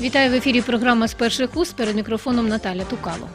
Вітаю в ефірі. Програма з перших уст перед мікрофоном Наталя Тукало.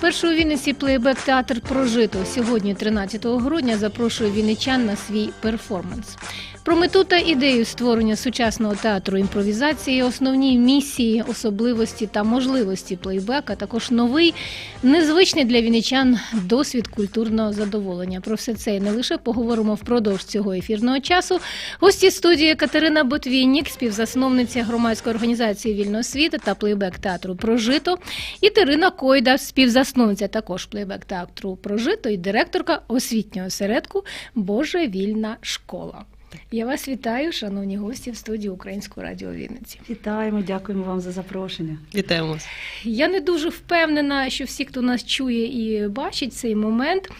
Перший у Вінниці плейбек театр прожито. Сьогодні, 13 грудня, запрошує вінничан на свій перформанс. Про мету та ідею створення сучасного театру імпровізації, основні місії, особливості та можливості плейбека, також новий, незвичний для вінничан досвід культурного задоволення. Про все це і не лише поговоримо впродовж цього ефірного часу. Гості студії Катерина Ботвіннік, співзасновниця громадської організації Вільна освіта та плейбек театру Прожито, і Терина Койда, співзасновниця також плейбек театру Прожито і директорка освітнього осередку Боже вільна школа. Я вас вітаю, шановні гості в студії Українського радіо Вінниці. Вітаємо, дякуємо вам за запрошення. Вітаємо вас. Я не дуже впевнена, що всі, хто нас чує і бачить цей момент,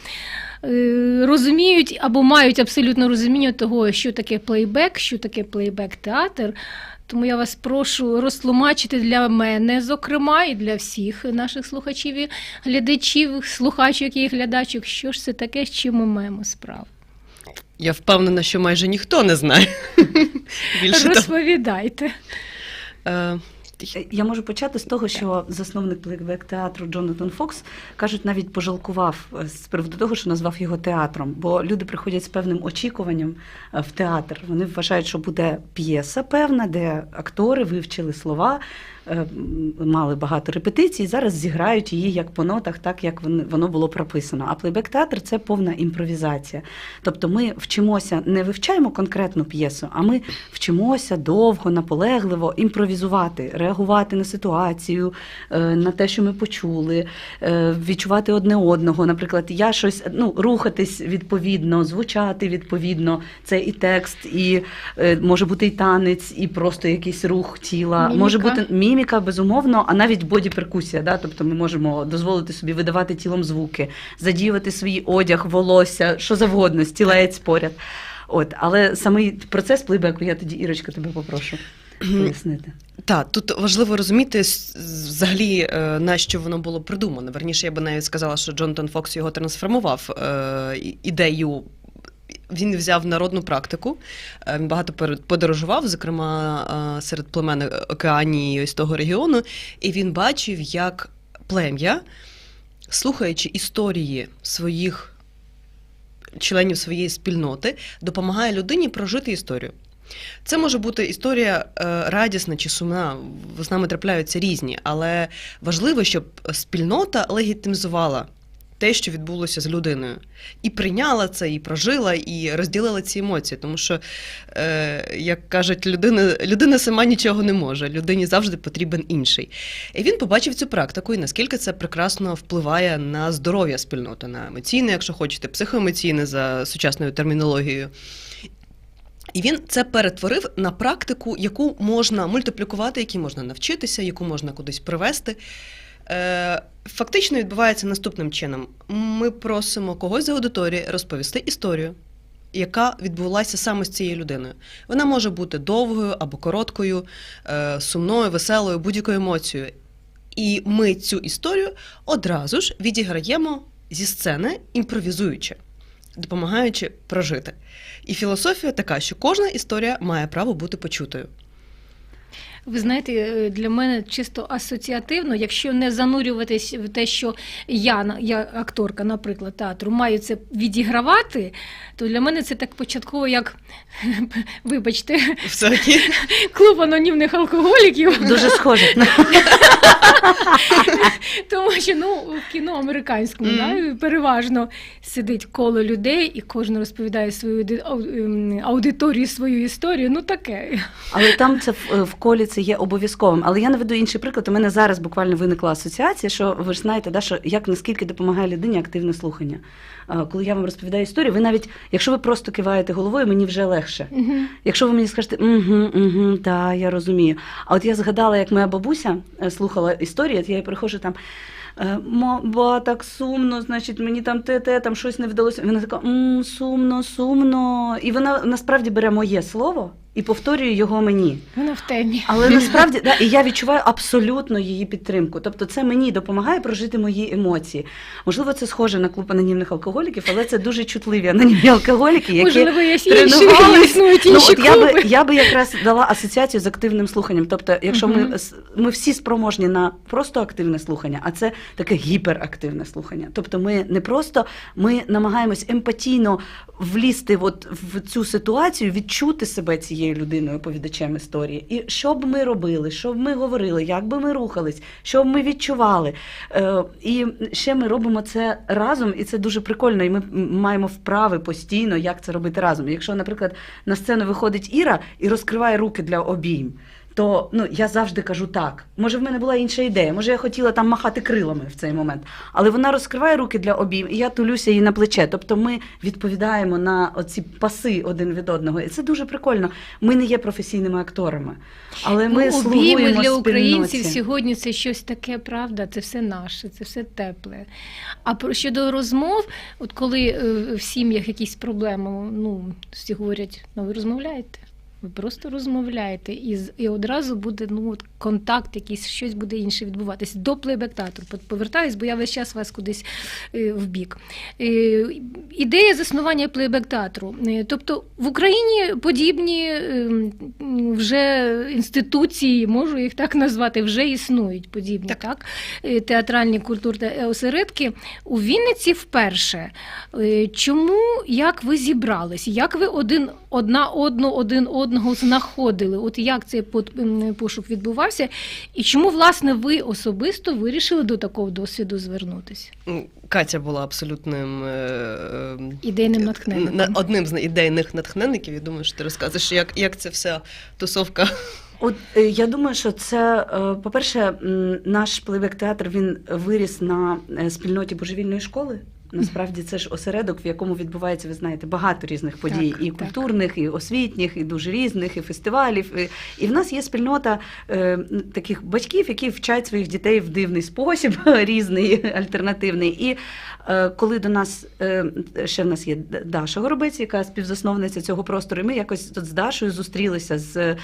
е, розуміють або мають абсолютно розуміння того, що таке плейбек, що таке плейбек-театр. Тому я вас прошу розтлумачити для мене, зокрема, і для всіх наших слухачів і глядачів, слухачок і глядачок, що ж це таке, з чим ми маємо справу. Я впевнена, що майже ніхто не знає. Більше. Розповідайте. Е, Я можу почати з того, що засновник плейбек театру Джонатан Фокс кажуть, навіть пожалкував е, з приводу того, що назвав його театром. Бо люди приходять з певним очікуванням е, в театр. Вони вважають, що буде п'єса певна, де актори вивчили слова, е, мали багато репетицій. Зараз зіграють її як по нотах, так як воно було прописано. А плейбек театр це повна імпровізація. Тобто ми вчимося, не вивчаємо конкретну п'єсу, а ми вчимося довго, наполегливо імпровізувати, реагувати на ситуацію, е, на те, що ми почули, е, відчувати одне одного. Наприклад, я щось ну, рухатись відповідно, звучати відповідно. Це і текст, і е, може бути і танець, і просто якийсь рух тіла. Міміка. Може бути міміка, безумовно, а навіть боді-перкусія. Да? Тобто ми можемо дозволити собі видавати тілом звуки, задіювати свій одяг, волосся, що завгодно, стілець поряд. От, але самий процес плейбеку, я тоді, Ірочка, тебе попрошу пояснити. Так, тут важливо розуміти взагалі, е, на що воно було придумано. Верніше, я би навіть сказала, що Джонатан Фокс його трансформував е, ідею. Він взяв народну практику, е, він багато подорожував, зокрема е, серед племен Океанії ось того регіону, і він бачив, як плем'я, слухаючи історії своїх членів своєї спільноти, допомагає людині прожити історію. Це може бути історія е, радісна чи сумна. З нами трапляються різні, але важливо, щоб спільнота легітимізувала те, що відбулося з людиною, і прийняла це, і прожила, і розділила ці емоції. Тому що, е, як кажуть, людина, людина сама нічого не може, людині завжди потрібен інший. І він побачив цю практику, і наскільки це прекрасно впливає на здоров'я спільноти, на емоційне, якщо хочете, психоемоційне за сучасною термінологією. І він це перетворив на практику, яку можна мультиплікувати, якій можна навчитися, яку можна кудись привести. Фактично відбувається наступним чином: ми просимо когось з аудиторії розповісти історію, яка відбулася саме з цією людиною. Вона може бути довгою або короткою, е, сумною, веселою, будь-якою емоцією. І ми цю історію одразу ж відіграємо зі сцени, імпровізуючи, допомагаючи прожити. І філософія така, що кожна історія має право бути почутою. Ви знаєте, е, для мене чисто асоціативно, якщо не занурюватись в те, що я, я акторка, наприклад, театру, маю це відігравати, то для мене це так початково, як, вибачте, Все-таки клуб анонімних алкоголіків. Дуже схоже. Тому що ну, в кіно американському да, переважно сидить коло людей, і кожен розповідає свою ем, аудиторії свою історію. Ну таке. Але там це в, в колі це є обов'язковим. Але я наведу інший приклад. У мене зараз буквально виникла асоціація, що ви ж знаєте, да, що як наскільки допомагає людині активне слухання. Коли я вам розповідаю історію, ви навіть, якщо ви просто киваєте головою, мені вже легше. Мгм. Якщо ви мені скажете, угу, угу, так, я розумію. А от я згадала, як моя бабуся е, слухала історію, от я їй приходжу там. е, ба, так сумно, значить, мені там те, те, там щось не вдалося. Вона така, «М, сумно, сумно. І вона насправді бере моє слово і повторюю його мені. Вона в темі. Але насправді да, і я відчуваю абсолютно її підтримку. Тобто, це мені допомагає прожити мої емоції. Можливо, це схоже на клуб анонімних алкоголіків, але це дуже чутливі анонімні алкоголіки, які Можливо, є інші, Ну, от я би я би якраз дала асоціацію з активним слуханням. Тобто, якщо Мгм. ми ми всі спроможні на просто активне слухання, а це таке гіперактивне слухання. Тобто, ми не просто ми намагаємось емпатійно влізти от в цю ситуацію, відчути себе цією людиною, оповідачем історії. І що б ми робили, що б ми говорили, як би ми рухались, що б ми відчували. Е, і ще ми робимо це разом, і це дуже прикольно. І ми маємо вправи постійно, як це робити разом. Якщо, наприклад, на сцену виходить Іра і розкриває руки для обійм. То ну я завжди кажу так. Може, в мене була інша ідея, може, я хотіла там махати крилами в цей момент. Але вона розкриває руки для обійм, і я тулюся їй на плече. Тобто ми відповідаємо на оці паси один від одного. І це дуже прикольно. Ми не є професійними акторами, але ми ну, слугуємо обійми для українців спільноті. сьогодні це щось таке, правда, це все наше, це все тепле. А про щодо розмов, от коли е, в сім'ях якісь проблеми, ну всі говорять, ну ви розмовляєте. Ви просто розмовляєте, і, і одразу буде ну, от контакт, якийсь щось буде інше відбуватися. До плейбек театру повертаюсь, бо я весь час вас кудись е, в бік. Е, ідея заснування плейбек театру. Е, Тобто в Україні подібні е, вже інституції, можу їх так назвати, вже існують подібні так. Так. Е, театральні культурні осередки. У Вінниці вперше. Е, Чому як ви зібрались? Як ви один одна одну, один одного знаходили? От як цей пошук відбувався? І чому власне ви особисто вирішили до такого досвіду звернутися? Ну, Катя була абсолютним е, е, Ідейним на- натхненником. одним з ідейних натхненників. Я думаю, що ти розкажеш, як, як ця вся тусовка. От е, я думаю, що це, по-перше, наш плейбек театр він виріс на спільноті божевільної школи. Насправді це ж осередок, в якому відбувається, ви знаєте, багато різних подій, Так, і так. культурних, і освітніх, і дуже різних, і фестивалів. І, і в нас є спільнота е, таких батьків, які вчать своїх дітей в дивний спосіб, різний, альтернативний. І е, коли до нас е, ще в нас є Даша Горобець, яка співзасновниця цього простору, і ми якось тут з Дашою зустрілися з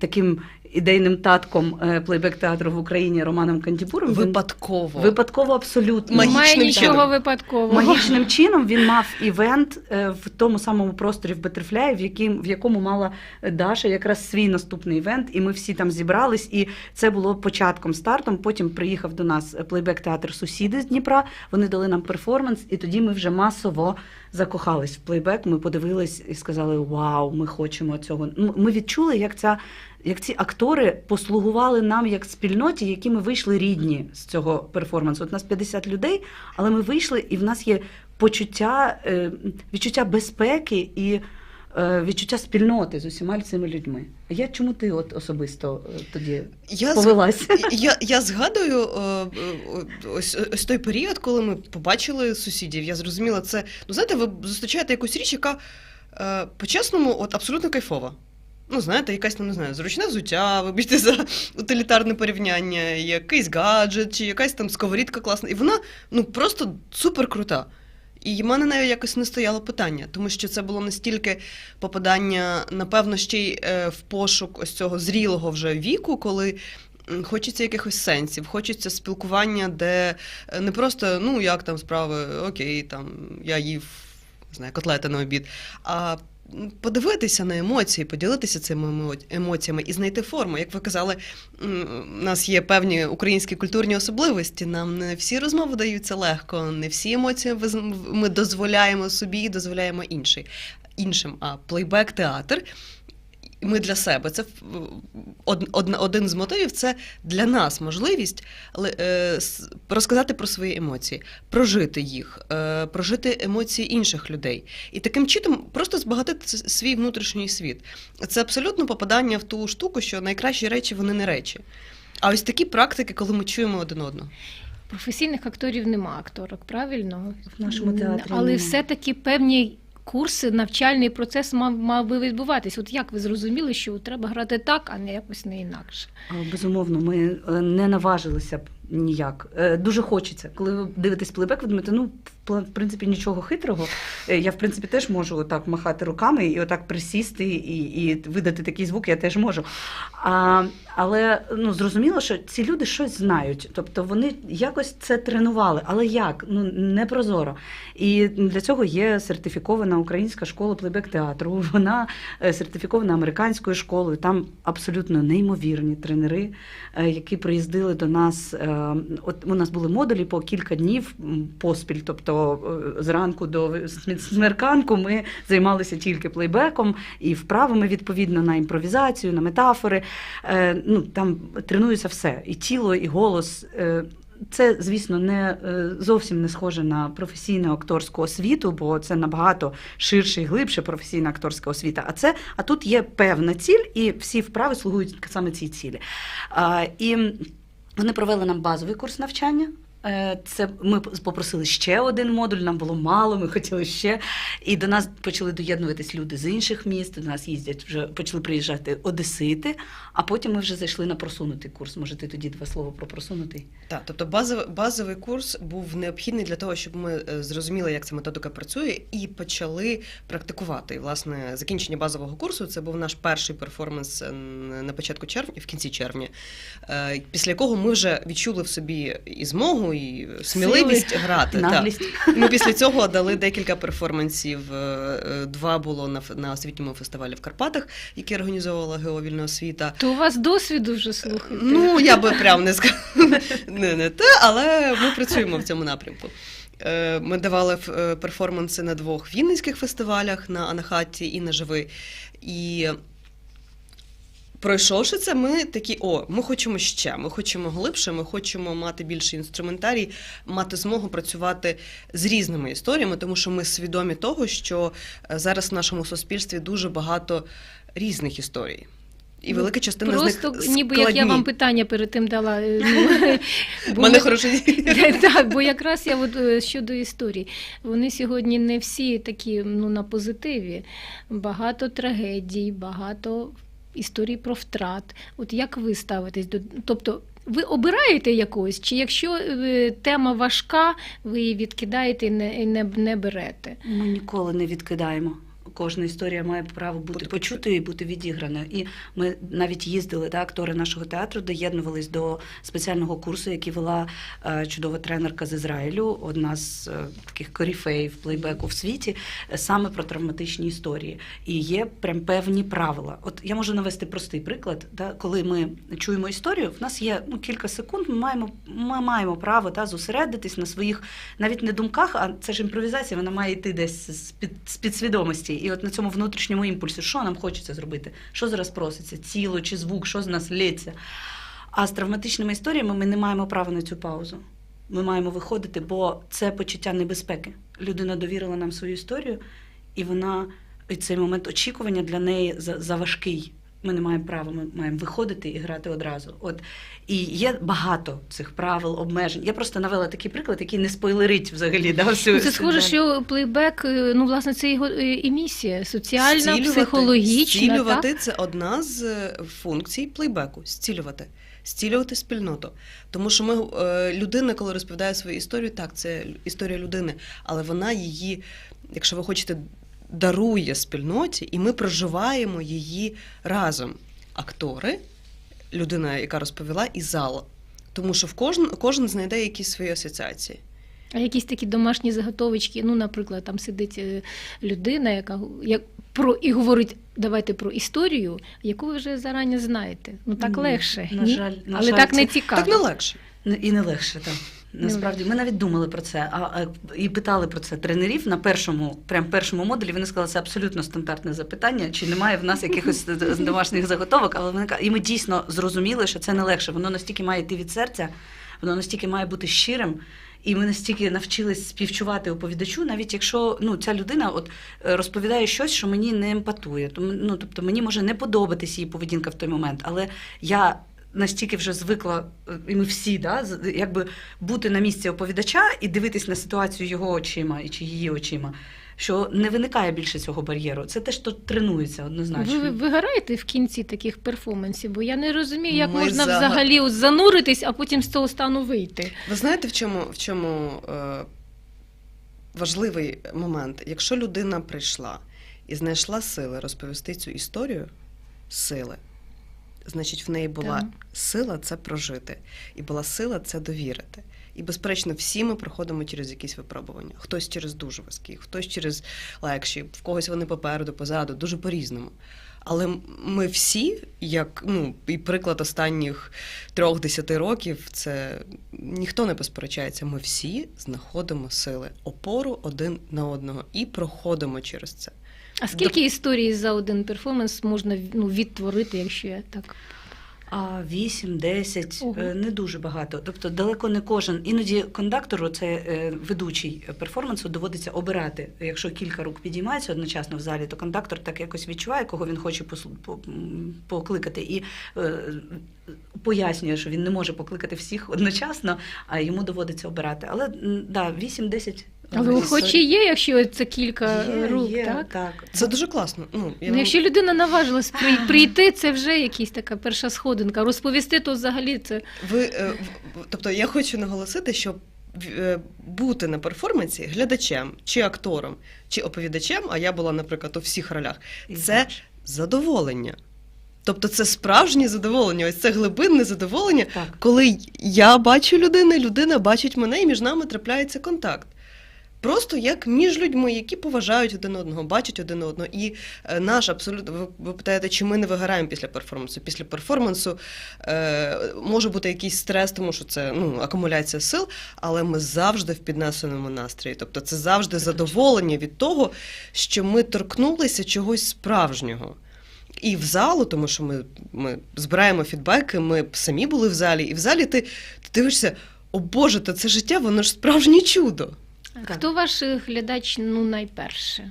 таким ідейним татком е, плейбек театру в Україні Романом Кандібуром. Він Випадково. Випадково абсолютно. Магічним Немає нічого чином. випадкового. Магічним чином він мав івент е, в тому самому просторі в Бетерфляї, в, яким, в якому мала Даша якраз свій наступний івент, і ми всі там зібрались. І це було початком стартом. Потім приїхав до нас плейбек театр Сусіди з Дніпра. Вони дали нам перформанс, і тоді ми вже масово закохались в плейбек. Ми подивились і сказали: Вау, ми хочемо цього. Ми відчули, як ця. Як ці актори послугували нам як спільноті, які ми вийшли рідні з цього перформансу. От нас 50 людей, але ми вийшли, і в нас є почуття, е, відчуття безпеки і відчуття спільноти з усіма цими людьми. А я чому ти от особисто е, тоді Я, повелась? я, я згадую е, е, ось, ось той період, коли ми побачили сусідів. Я зрозуміла це. Ну, знаєте, ви зустрічаєте якусь річ, яка е, по-чесному от абсолютно кайфова. Ну, знаєте, якась ну, не знаю, зручне взуття, вибачте за утилітарне порівняння, якийсь гаджет, чи якась там сковорідка класна. І вона ну просто супер крута. І в мене навіть якось не стояло питання, тому що це було настільки попадання, напевно, ще й е, в пошук ось цього зрілого вже віку, коли хочеться якихось сенсів, хочеться спілкування, де е, не просто ну як там справи, окей, там я їв не знаю, котлети на обід, а подивитися на емоції, поділитися цими емо- емоціями і знайти форму. Як ви казали, у нас є певні українські культурні особливості. Нам не всі розмови даються легко, не всі емоції ми дозволяємо собі і дозволяємо іншим. А плейбек театр. Ми для себе це од, од, один з мотивів це для нас можливість але, е, розказати про свої емоції, прожити їх, е, прожити емоції інших людей. І таким чином просто збагатити свій внутрішній світ. Це абсолютно попадання в ту штуку, що найкращі речі вони не речі. А ось такі практики, коли ми чуємо один одного. Професійних акторів нема акторок, правильно? В нашому театрі Але все-таки певні курси, навчальний процес мав, мав би відбуватись. От як ви зрозуміли, що треба грати так, а не якось не інакше? Безумовно, ми е, не наважилися б ніяк. Е, Дуже хочеться. Коли ви дивитесь плейбек, ви думаєте, ну, в принципі, нічого хитрого. Е, Я, в принципі, теж можу отак махати руками і отак присісти і, і видати такий звук, я теж можу. А, але ну, зрозуміло, що ці люди щось знають. Тобто вони якось це тренували. Але як? Ну, не прозоро. І для цього є сертифікована українська школа плейбек театру. Вона е, сертифікована американською школою. Там абсолютно неймовірні тренери, які приїздили до нас. Е, От у нас були модулі по кілька днів поспіль. Тобто е, зранку до смерканку ми займалися тільки плейбеком і вправами відповідно на імпровізацію, на метафори. Е, Ну там тренується все: і тіло, і голос. Це, звісно, не зовсім не схоже на професійну акторську освіту, бо це набагато ширше і глибше професійна акторська освіта. А це а тут є певна ціль, і всі вправи слугують саме цій цілі. А, і вони провели нам базовий курс навчання. Е, Це ми попросили ще один модуль, нам було мало, ми хотіли ще. І до нас почали доєднуватись люди з інших міст. До нас їздять вже почали приїжджати одесити. А потім ми вже зайшли на просунутий курс. Може, ти тоді два слова про просунутий? Так, тобто базовий, базовий курс був необхідний для того, щоб ми е, зрозуміли, як ця методика працює, і почали практикувати. І, власне, закінчення базового курсу це був наш перший перформанс е, на початку червня, в кінці червня, після якого ми вже відчули в собі і змогу, і сміливість грати. так. Ми після цього дали декілька перформансів. Е, е, Два було на, на освітньому фестивалі в Карпатах, який організовувала Геовільна освіта. То у вас досвіду вже слухайте. Ну, я би прям не сказала не, не те, але ми працюємо в цьому напрямку. Е, Ми давали перформанси на двох вінницьких фестивалях на Анахаті і на Живи. І пройшовши це, ми такі: о, ми хочемо ще, ми хочемо глибше, ми хочемо мати більше інструментарій, мати змогу працювати з різними історіями, тому що ми свідомі того, що е, зараз в нашому суспільстві дуже багато різних історій. І Ну, велика частина Просто з них ніби як я вам питання перед тим дала. е, Ну, У бо мене хороший Так, бо якраз я от, е, щодо історій. Вони сьогодні не всі такі ну, на позитиві. Багато трагедій, багато історій про втрат. От як ви ставитесь до. Тобто, ви обираєте якогось, чи якщо е, тема важка, ви її відкидаєте і не, не, не берете? Ми ніколи не відкидаємо. Кожна історія має право бути почутою і бути відіграною. І ми навіть їздили, да, актори нашого театру доєднувались до спеціального курсу, який вела е, чудова тренерка з Ізраїлю, одна з е, таких коріфеїв плейбеку в світі, саме про травматичні історії. І є прям певні правила. От я можу навести простий приклад. Да, коли ми чуємо історію, в нас є ну, кілька секунд, ми маємо, ми маємо право да, зосередитись на своїх навіть не думках, а це ж імпровізація, вона має йти десь з під з підсвідомості. І от на цьому внутрішньому імпульсі, що нам хочеться зробити? Що зараз проситься? Тіло чи звук, що з нас лється? А з травматичними історіями ми не маємо права на цю паузу. Ми маємо виходити, бо це почуття небезпеки. Людина довірила нам свою історію, і вона і цей момент очікування для неї за, важкий. Ми не маємо права, ми маємо виходити і грати одразу. От і є багато цих правил, обмежень. Я просто навела такий приклад, який не спойлерить взагалі. Да, всю, Ну, Це схоже, що плейбек, е, ну, власне, це його е, і місія соціальна, Зцілювати. психологічна. Зцілювати Так? це одна з е, функцій плейбеку. Зцілювати. Зцілювати спільноту. Тому що ми, людина, коли розповідає свою історію, так, це історія людини, але вона її, якщо ви хочете, дарує спільноті, і ми проживаємо її разом. Актори, людина, яка розповіла, і зал. Тому що в кожен, кожен знайде якісь свої асоціації. А якісь такі домашні заготовочки, ну, наприклад, там сидить е, людина, яка як про і говорить, давайте про історію, яку ви вже зарані знаєте. Ну так Ні, легше. на ні? жаль, на Але жаль, так це- не цікаво. Так не легше. Не- І не легше, так. Насправді, ми навіть думали про це, а, і питали про це тренерів на першому, прям першому модулі. Вони сказали, це абсолютно стандартне запитання, чи немає в нас якихось домашніх заготовок. Але вони і ми дійсно зрозуміли, що це не легше. Воно настільки має йти від серця, воно настільки має бути щирим. І ми настільки навчились співчувати оповідачу, навіть якщо ну ця людина от е, розповідає щось, що мені не емпатує. Тому ну тобто мені може не подобатись її поведінка в той момент, але я настільки вже звикла, е, і ми всі, да, якби бути на місці оповідача і дивитись на ситуацію його очима і чи її очима. що не виникає більше цього бар'єру. Це те, що тренується однозначно. Ви вигораєте в кінці таких перформансів, бо я не розумію, як Ми можна за- взагалі зануритись, а потім з того стану вийти. Ви знаєте, в чому, в чому е, важливий момент? Якщо людина прийшла і знайшла сили розповісти цю історію, сили, значить, в неї була Так. сила це прожити, і була сила це довірити. І, безперечно, всі ми проходимо через якісь випробування. Хтось через дуже важкі, хтось через легші, в когось вони попереду, позаду, дуже по-різному. Але ми всі, як ну і приклад останніх трьох-десяти років, це ніхто не посперечається. Ми всі знаходимо сили, опору один на одного і проходимо через це. А скільки історій за один перформанс можна ну, відтворити, якщо я так А 8, 10, е, не дуже багато. Тобто далеко не кожен. Іноді кондактору, це е, ведучий перформансу, доводиться обирати. Якщо кілька рук підіймаються одночасно в залі, то кондактор так якось відчуває, кого він хоче покликати, і е, пояснює, що він не може покликати всіх одночасно, а йому доводиться обирати. Але да, 8-10 Але охочі є, якщо це кілька Є, рук, є, так? так. Це дуже класно. Ну, я Ну, якщо людина наважилась при- прийти, це вже якась така перша сходинка. Розповісти, то взагалі це Ви, е, тобто я хочу наголосити, що е, бути на перформансі глядачем, чи актором, чи оповідачем, а я була, наприклад, у всіх ролях, це задоволення. Тобто це справжнє задоволення, ось це глибинне задоволення, Так. коли я бачу людину, людина бачить мене, і між нами трапляється контакт. Просто як між людьми, які поважають один одного, бачать один одного. І е, наш абсолютно ви, ви питаєте, чи ми не вигораємо після перформансу? Після перформансу е, може бути якийсь стрес, тому що це ну, акумуляція сил, але ми завжди в піднесеному настрої. Тобто це завжди задоволення від того, що ми торкнулися чогось справжнього. І в залу, тому що ми, ми збираємо фідбеки, ми самі були в залі, і в залі ти, ти дивишся, о Боже, та це життя, воно ж справжнє чудо. Так. хто ваш глядач ну найперше?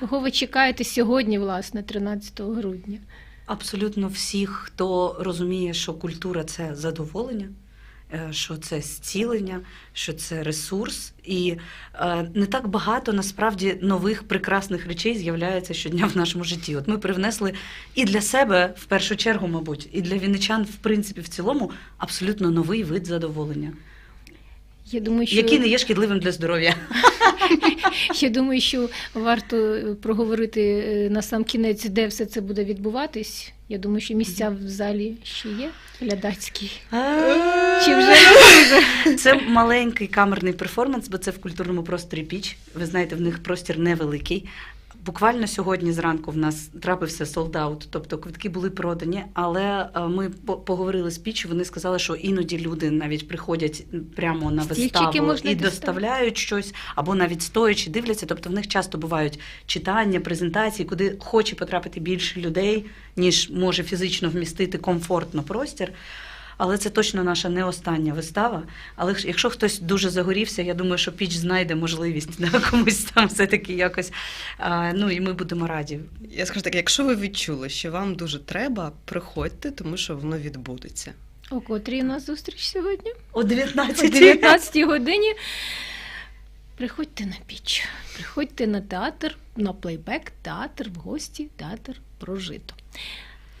Кого ви чекаєте сьогодні, власне, 13 грудня? Абсолютно всіх, хто розуміє, що культура це задоволення, е, що це зцілення, що це ресурс, і е, не так багато насправді нових прекрасних речей з'являється щодня в нашому житті. От ми привнесли і для себе в першу чергу, мабуть, і для вінничан, в принципі, в цілому, абсолютно новий вид задоволення, Я думаю, що який не є шкідливим для здоров'я. Я думаю, що варто проговорити е, на сам кінець, де все це буде відбуватись. Я думаю, що місця в залі ще є глядацькі. Чи вже Це маленький камерний перформанс, бо це в культурному просторі піч. Ви знаєте, в них простір невеликий. Буквально сьогодні зранку в нас трапився солдаут, тобто квитки були продані, але е, ми по- поговорили з піч. Вони сказали, що іноді люди навіть приходять прямо на виставу і доставляють щось, або навіть стоячи дивляться. Тобто в них часто бувають читання, презентації, куди хоче потрапити більше людей, ніж може фізично вмістити комфортно простір. Але це точно наша не остання вистава. Але якщо хтось дуже загорівся, я думаю, що піч знайде можливість да, комусь там все-таки якось. А, ну і ми будемо раді. Я скажу так, якщо ви відчули, що вам дуже треба, приходьте, тому що воно відбудеться. О котрій у нас зустріч сьогодні? О О 19 19 годині. Приходьте на піч, приходьте на театр, на плейбек, театр в гості, театр прожито.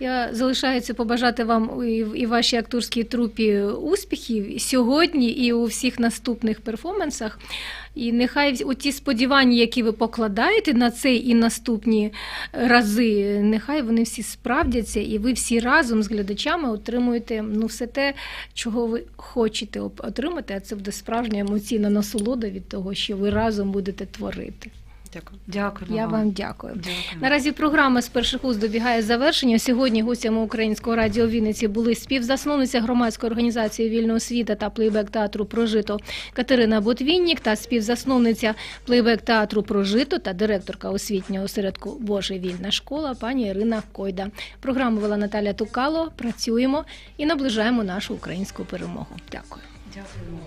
Я залишається побажати вам і, вашій акторській трупі успіхів сьогодні і у всіх наступних перформансах. І нехай ті сподівання, які ви покладаєте на цей і наступні рази, нехай вони всі справдяться, і ви всі разом з глядачами отримуєте ну, все те, чого ви хочете отримати, а це буде справжня емоційна насолода від того, що ви разом будете творити. Дякую. Дякую. Я вам дякую. Дякую. Наразі програма з перших уст добігає завершення. Сьогодні гостями українського радіо Вінниці були співзасновниця громадської організації Вільна освіта та плейбек театру Прожито Катерина Ботвіннік та співзасновниця плейбек театру Прожито та директорка освітнього осередку Боже вільна школа пані Ірина Койда. Програму вела Наталя Тукало. Працюємо і наближаємо нашу українську перемогу. Дякую. Дякую.